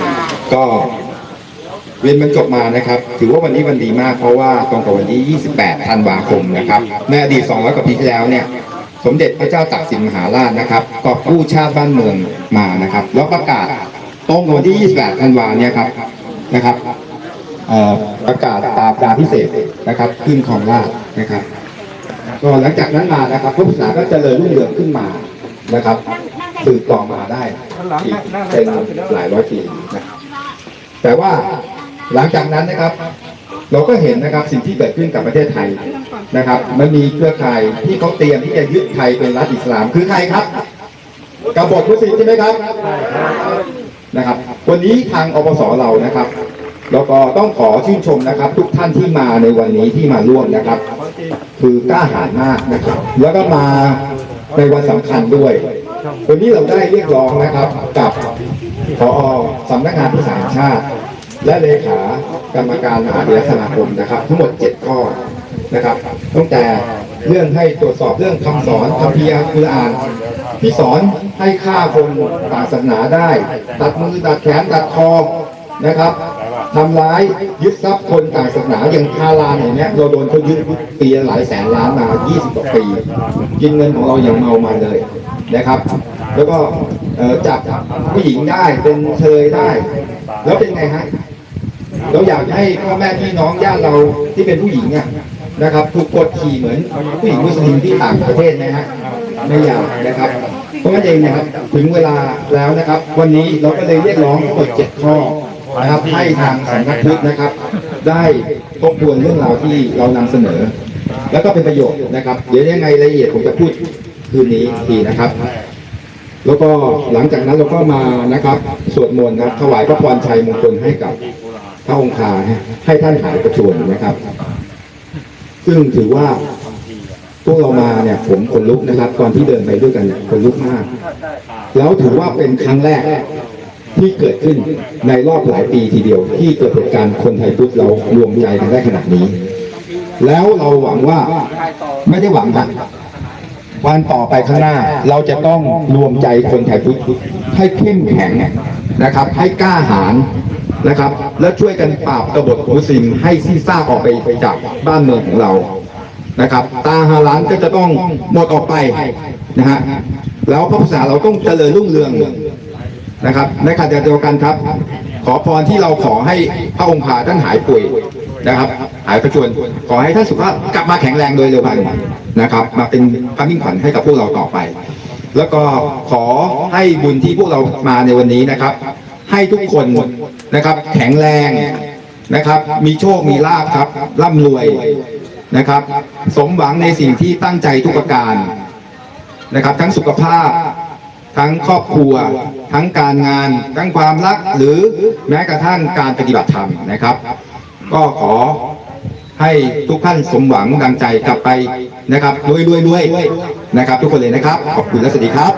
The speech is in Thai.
ครับ ก็เรียนบรรจบมานะครับ ถือว่าวันนี้วันดีมากเพราะว่าตรงกับวันที่ 28 ธันวาคมนะครับในอดีต 200 กว่าปีที่แล้วเนี่ยสมเด็จพระเจ้าตากสินมหาราชนะครับก็กู้ชาติบ้านเมืองมานะครับ แล้วประกาศตรงกับวันที่ 28 ธันวาเนี่ยครับนะครับประกาศตาปลาพิเศษนะครับ ขึ้นของราชนะครับ ก็หลังจากนั้นมานะครับพุทธศาสนาก็เจริญรุ่งเรืองขึ้นมานะครับ สืบต่อมาได้อีกเป็นหลายร้อยปีนะแต่ว่าหลังจากนั้นนะครับ เราก็เห็นนะครับสิ่งที่เกิดขึ้นกับประเทศไทยนะครับ มันมีเครือข่ายที่เขาเตรียมที่จะยึดไทยเป็นรัฐอิสลามคือใครครับกบฏมุสลิมใช่ไหมครับนะครับ วันนี้ทางอปสเรานะครับแล้วก็ต้องขอชื่นชมนะครับ ทุกท่านที่มาในวันนี้ที่มาร่วมนะครับ คือกล้าหาญมากนะครับ แล้วก็มาในวันสำคัญด้วย วันนี้เราได้เรียกร้องนะครับกับพอสำนักงานผู้สาแห่งชาติ และเลขากรรมการมหาเถรสมาคมนะครับ ทั้งหมด 7 ข้อนะครับตั้งแต่เรื่องให้ตรวจสอบเรื่องคำสอนคัมภีร์อัลกุรอานที่สอนให้ฆ่าคนต่างศาสนาได้ ตัดมือตัดแขนตัดคอนะครับทำร้ายยึดทรัพย์คนต่างศาสนาอย่างคารานอย่างเนี้ยเราโดนเขายึดปีหลายแสนล้านมา 20กว่าปี กินเงินของเราอย่างเมามาเลย นะครับ แล้วก็จับผู้หญิงได้เป็นเชยได้ แล้วเป็นไงฮะเราอยากให้พ่อแม่พี่น้องญาติเราที่เป็นผู้หญิงเนี่ยนะครับถูกกดขี่เหมือนผู้หญิงมุสลิมที่ต่างประเทศนะฮะไม่อยากนะครับเพราะงั้นเองนะครับถึงเวลาแล้วนะครับ วันนี้เราก็เลยเรียกร้องทั้งหมดเจ็ดข้อนะครับให้ทางสำนักพุทธนะครับ ได้ทบทวนเรื่องราวที่เรานำเสนอ แล้วก็เป็นประโยชน์นะครับ เดี๋ยวยังไงรายละเอียดผมจะพูด คืนนี้ทีนะครับ แล้วก็หลังจากนั้นเราก็มานะครับ สวดมนต์นะถวายพระพรชัยมงคลให้กับพระองค์คาให้ท่านหายประชวรนะครับ ซึ่งถือว่าพวกเรามาเนี่ยผมขนลุกนะครับ ตอนที่เดินไปด้วยกันเนี่ยขนลุกมาก แล้วถือว่าเป็นครั้งแรกที่เกิดขึ้นในรอบหลายปีทีเดียว ที่เกิดเหตุการณ์คนไทยพุทธเรารวมใจกันได้ขนาดนี้ แล้วเราหวังว่าไม่ได้หวังครับ วันต่อไปข้างหน้าเราจะต้องรวมใจคนไทยพุทธให้เข้มแข็งนะครับ ให้กล้าหาญนะครับ และช่วยกันปราบกบฏมุสลิมให้สิ้นซาออกไปจากบ้านเมืองของเรานะครับ ตาฮาลานก็จะต้องหมดออกไปนะฮะแล้วพระพุทธศาสนาเราต้องเจริญรุ่งเรืองนะครับในขณะเดียวกันครับ ขอพรที่เราขอให้พระองค์พาท่านหายป่วย นะครับ หายประชวรขอให้ท่านสุขภาพกลับมาแข็งแรงโดยเร็วพันนะครับ มาเป็นพระมิ่งขวัญให้กับพวกเราต่อไป แล้วก็ขอให้บุญที่พวกเรามาในวันนี้นะครับ ให้ทุกคนนะครับ แข็งแรงนะครับ มีโชคมีลาภครับร่ำรวยนะครับ สมหวังในสิ่งที่ตั้งใจทุกประการนะครับ ทั้งสุขภาพทั้งครอบครัว ทั้งการงาน ทั้งความรักหรือแม้กระทั่งการปฏิบัติธรรมนะครับ ก็ขอให้ทุกท่านสมหวังดังใจกลับไปนะครับรวยรวยรวยนะครับ ทุกคนเลยนะครับ ขอบคุณและสวัสดีครับ